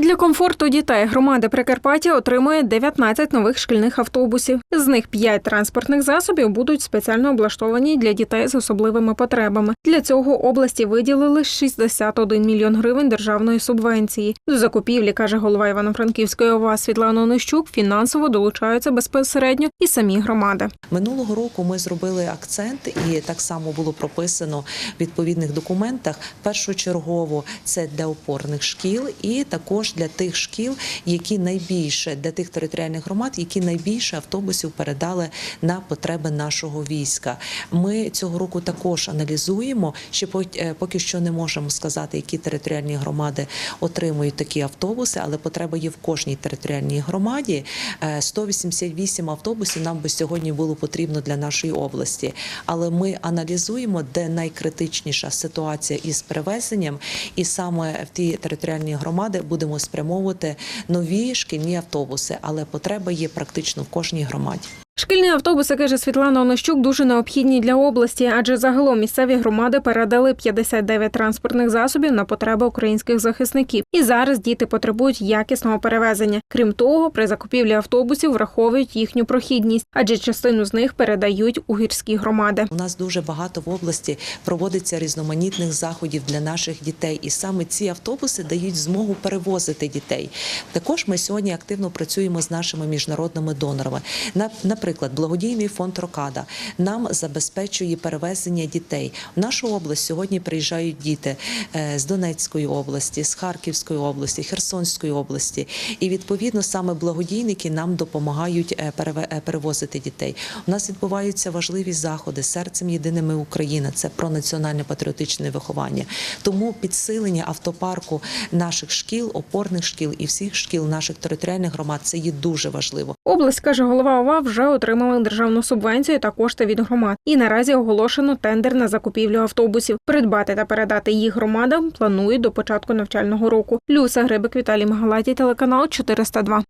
Для комфорту дітей громада Прикарпаття отримує 19 нових шкільних автобусів. З них 5 транспортних засобів будуть спеціально облаштовані для дітей з особливими потребами. Для цього області виділили 61 мільйон гривень державної субвенції. До закупівлі, каже голова Івано-Франківської ОВА Світлана Онищук, фінансово долучаються безпосередньо і самі громади. Минулого року ми зробили акцент, і так само було прописано в відповідних документах. Першочергово це для опорних шкіл, і також для тих шкіл, які найбільше для тих територіальних громад, які найбільше автобусів передали на потреби нашого війська. Ми цього року також аналізуємо. Ще е, поки що не можемо сказати, які територіальні громади отримують такі автобуси, але потреба є в кожній територіальній громаді. Е, 188 автобусів нам би сьогодні було потрібно для нашої області. Але ми аналізуємо, де найкритичніша ситуація із перевезенням, і саме в ті територіальні громади будемо спрямовувати нові шкільні автобуси. Але потреба є практично в кожній громаді. Шкільні автобуси, каже Світлана Онощук, дуже необхідні для області, адже загалом місцеві громади передали 59 транспортних засобів на потреби українських захисників. І зараз діти потребують якісного перевезення. Крім того, при закупівлі автобусів враховують їхню прохідність, адже частину з них передають у гірські громади. У нас дуже багато в області проводиться різноманітних заходів для наших дітей, і саме ці автобуси дають змогу перевозити дітей. Також ми сьогодні активно працюємо з нашими міжнародними донорами. На- Наприклад, благодійний фонд Рокада нам забезпечує перевезення дітей. В нашу область сьогодні приїжджають діти е, з Донецької області, з Харківської області, Херсонської області. І відповідно саме благодійники нам допомагають е, е, перевозити дітей. У нас відбуваються важливі заходи серцем єдиними Україна. Це про національне патріотичне виховання. Тому підсилення автопарку наших шкіл, опорних шкіл і всіх шкіл наших територіальних громад це є дуже важливо. Область, каже голова ОВА, вже отримала державну субвенцію та кошти від громад. І наразі оголошено тендер на закупівлю автобусів. Придбати та передати їх громадам планують до початку навчального року. Люса Грибик, Віталій Магалаті, телеканал 402.